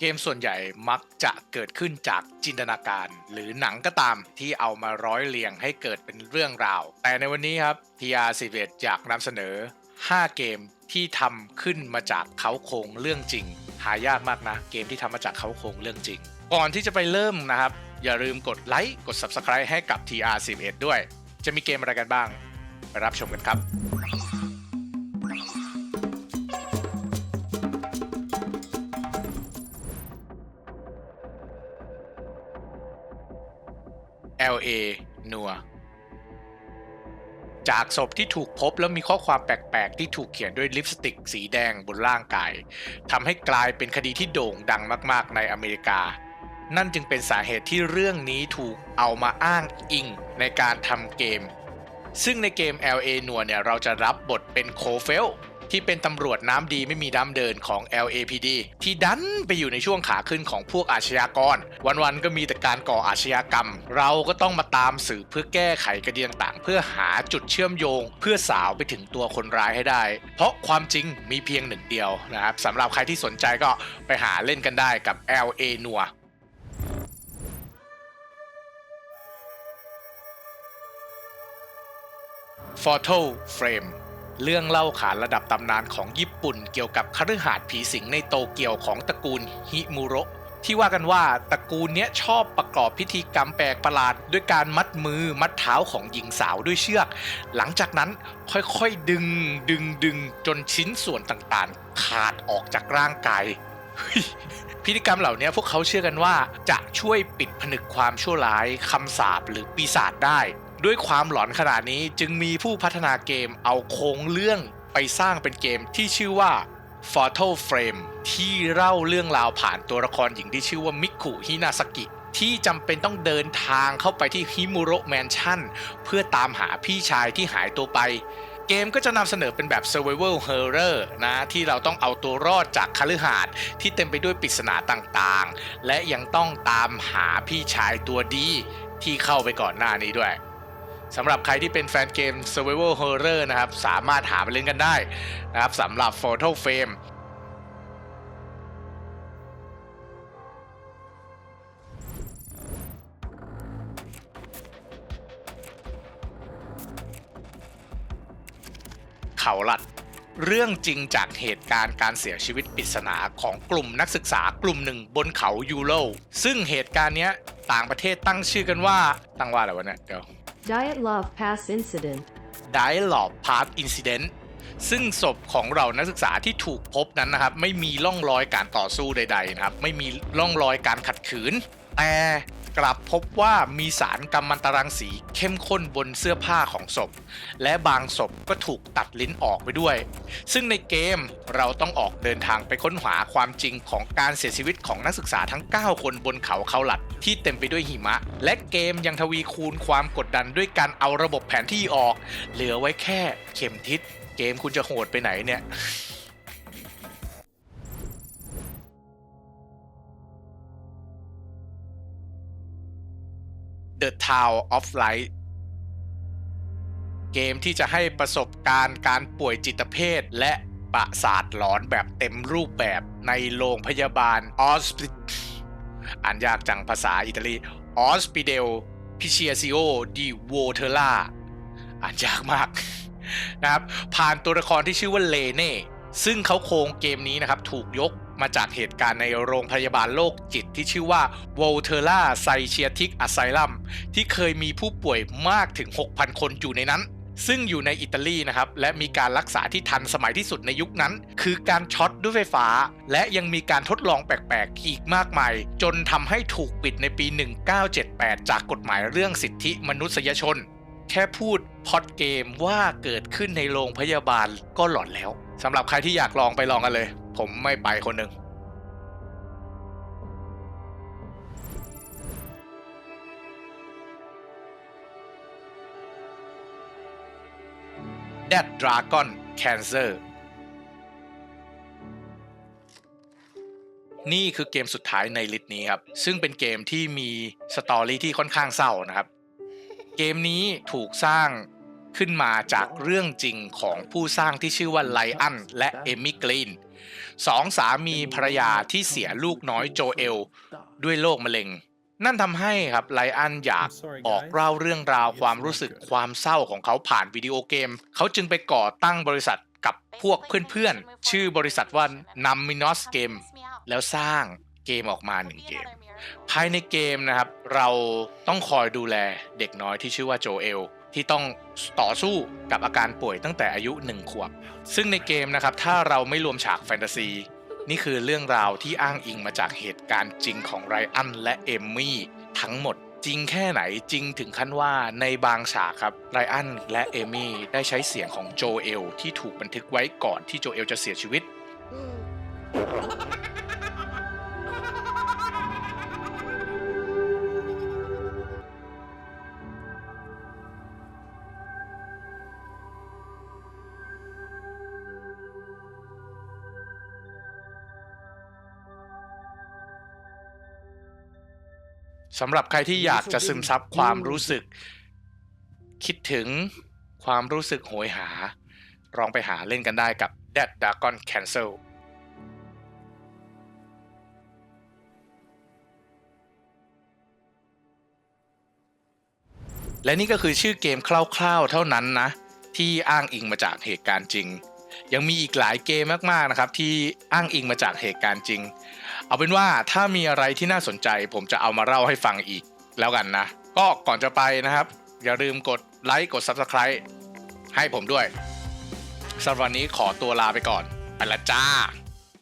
เกมส่วนใหญ่มักจะเกิดขึ้นจากจินตนาการ หรือหนังก็ตามที่เอามาร้อยเรียงให้เกิดเป็นเรื่องราว แต่ในวันนี้ครับ TR11 อยากนำเสนอ 5 เกมที่ทำขึ้นมาจากเขาโครงเรื่องจริง หายากมากนะ เกมที่ทำมาจากเขาโครงเรื่องจริง ก่อนที่จะไปเริ่มนะครับ อย่าลืมกดไลค์กด Subscribe ให้กับ TR11 ด้วย จะมีเกมอะไรกันบ้าง ไปรับชมกันครับ LA นัวจากศพที่ถูกพบแล้วมีข้อความแปลกๆ ที่ถูกเขียนด้วยลิปสติกสีแดงบนร่างกายทำให้กลายเป็นคดีที่โด่งดังมาก ๆ ในอเมริกา นั่นจึงเป็นสาเหตุที่เรื่องนี้ถูกเอามาอ้างอิงในการทำเกม ซึ่งในเกม LA นัวเนี่ยเราจะรับบทเป็นโคเฟล ที่เป็นตำรวจน้ำดีไม่มีดำเดินของ LAPD ที่ดันไปอยู่ในช่วงขาขึ้นของพวกอาชญากร วันๆก็มีแต่การก่ออาชญากรรม เราก็ต้องมาตามสืบเพื่อแก้ไขคดีต่างๆเพื่อหาจุดเชื่อมโยง เพื่อสาวไปถึงตัวคนร้ายให้ได้ เพราะความจริงมีเพียงหนึ่งเดียวนะครับสำหรับใครที่สนใจก็ไปหาเล่นกันได้กับ LA นัว f o r t o Frame เรื่องเล่าขานระดับตำนานของญี่ปุ่นเกี่ยวกับคฤหาสน์ผีสิงในโตเกียวของตระกูลฮิมุโระที่ว่ากันว่าตระกูลเนี้ยชอบประกอบพิธีกรรมแปลกประหลาด ด้วยการมัดมือมัดเท้าของหญิงสาวด้วยเชือก หลังจากนั้นค่อยๆดึงดึงดึงจนชิ้นส่วนต่างๆ ขาดออกจากร่างกายเฮ้ยพิธีกรรมเหล่านี้พวกเขาเชื่อกันว่าจะช่วยปิดผนึกความชั่วร้ายคำสาปหรือปีศาจได้ ด้วยความหลอนขนาดนี้จึงมีผู้พัฒนาเกมเอาโครงเรื่องไปสร้างเป็นเกมที่ชื่อว่า f o r t a l Frame ที่เล่าเรื่องราวผ่านตัวละครหญิงที่ชื่อว่ามิคุฮินาสกิที่จำเป็นต้องเดินทางเข้าไปที่ฮิมุโระแมนชั่นเพื่อตามหาพี่ชายที่หายตัวไป เกมก็จะนำเสนอเป็นแบบ Survival Horror นะ ที่เราต้องเอาตัวรอดจากคฤหาสน์ที่เต็มไปด้วยปริศนาต่างๆ และยังต้องตามหาพี่ชายตัวดีที่เข้าไปก่อนหน้านี้ด้วย สำหรับใครที่เป็นแฟนเกม Survival Horror นะครับ สามารถหาไปเล่นกันได้นะครับสำหรับ Photo Frame เขาหลัดเรื่องจริงจากเหตุการณ์การเสียชีวิตปริศนาของกลุ่มนักศึกษากลุ่มหนึ่งบนเขายูโรซึ่งเหตุการณ์นี้ต่างประเทศตั้งชื่อกันว่าตั้งว่าอะไรวะเนี่ยเดี๋ยว Diet Love Pass Incident. Diet Love Pass Incident ซึ่งศพของเรานักศึกษาที่ถูกพบนั้นนะครับ ไม่มีร่องรอยการต่อสู้ใดๆนะครับ ไม่มีร่องรอยการขัดขืน แต่ กลับพบว่ามีสารกัมมันตรังสีเข้มข้นบนเสื้อผ้าของศพ และบางศพก็ถูกตัดลิ้นออกไปด้วย ซึ่งในเกมเราต้องออกเดินทางไปค้นหาความจริงของการเสียชีวิตของนักศึกษาทั้ง 9 คนบนเขาเขาหลัด ที่เต็มไปด้วยหิมะ และเกมยังทวีคูณความกดดันด้วยการเอาระบบแผนที่ออก เหลือไว้แค่เข็มทิศเกมคุณจะโหดไปไหนเนี่ย The Town of Light เกมที่จะให้ประสบการณ์การป่วยจิตเภทและประสาทหลอนแบบเต็มรูปแบบในโรงพยาบาลออสปิอ่านยากจังภาษาอิตาลีออสปิเดลพิเชียซิโอดีโวเทล่าอ่านยากมากนะครับผ่านตัวละครที่ชื่อว่าเลเน่ซึ่งเขาโครงเกมนี้นะครับถูกยก มาจากเหตุการณ์ในโรงพยาบาลโรคจิตที่ชื่อว่า w o l t e r a Psychiatric Asylum ที่เคยมีผู้ป่วยมากถึง 6,000 คนอยู่ในนั้น ซึ่งอยู่ในอิตาลีนะครับ และมีการรักษาที่ทันสมัยที่สุดในยุคนั้น คือการช็อตด้วยไฟฟ้า และยังมีการทดลองแปลกๆ อีกมากมาย จนทำให้ถูกปิดในปี 1978 จากกฎหมายเรื่องสิทธิมนุษยชน แค่พูดพอดเกมว่าเกิดขึ้นในโรงพยาบาลก็หลอนแล้วสำหรับใครที่อยากลองไปลองกันเลย ผมไม่ไปคนหนึ่ง Dead Dragon Cancer นี่คือเกมสุดท้ายในลิสต์นี้ครับ ซึ่งเป็นเกมที่มีสตอรี่ที่ค่อนข้างเศร้านะครับ เกมนี้ถูกสร้างขึ้นมาจากเรื่องจริงของผู้สร้างที่ชื่อว่าไลอันและเอมิกรีน สองสามีภรรยาที่เสียลูกน้อยโจเอล ด้วยโรคมะเร็ง นั่นทำให้ครับไลอันอยากออกเล่าเรื่องราวความรู้สึกความเศร้าของเขาผ่านวิดีโอเกม เขาจึงไปก่อตั้งบริษัทกับพวกเพื่อนๆ ชื่อบริษัทว่า Numinous Game แล้วสร้างเกมออกมาหนึ่งเกม ภายในเกมนะครับ เราต้องคอยดูแลเด็กน้อยที่ชื่อว่าโจเอล ที่ต้องต่อสู้กับอาการป่วยตั้งแต่อายุหนึ่งขวบ ซึ่งในเกมนะครับถ้าเราไม่รวมฉากแฟนตาซี นี่คือเรื่องราวที่อ้างอิงมาจากเหตุการณ์จริงของไรอันและเอมมี่ทั้งหมดจริงแค่ไหนจริงถึงขั้นว่าในบางฉากครับไรอันและเอมมี่ได้ใช้เสียงของโจเอลที่ถูกบันทึกไว้ก่อนที่โจเอลจะเสียชีวิต สำหรับใครที่อยากจะซึมซับความรู้สึก คิดถึงความรู้สึกโหยหา ลองไปหาเล่นกันได้กับ Dead Dragon Cancel และนี่ก็คือชื่อเกมคร่าวๆเท่านั้นนะ ที่อ้างอิงมาจากเหตุการณ์จริง ยังมีอีกหลายเกมมากๆนะครับที่อ้างอิงมาจากเหตุการณ์จริง เอาเป็นว่าถ้ามีอะไรที่น่าสนใจ ผมจะเอามาเล่าให้ฟังอีกแล้วกันนะ ก็ก่อนจะไปนะครับ อย่าลืมกดไลค์กด Subscribe ให้ผมด้วยสำหรับวันนี้ขอตัวลาไปก่อนไปละจ้า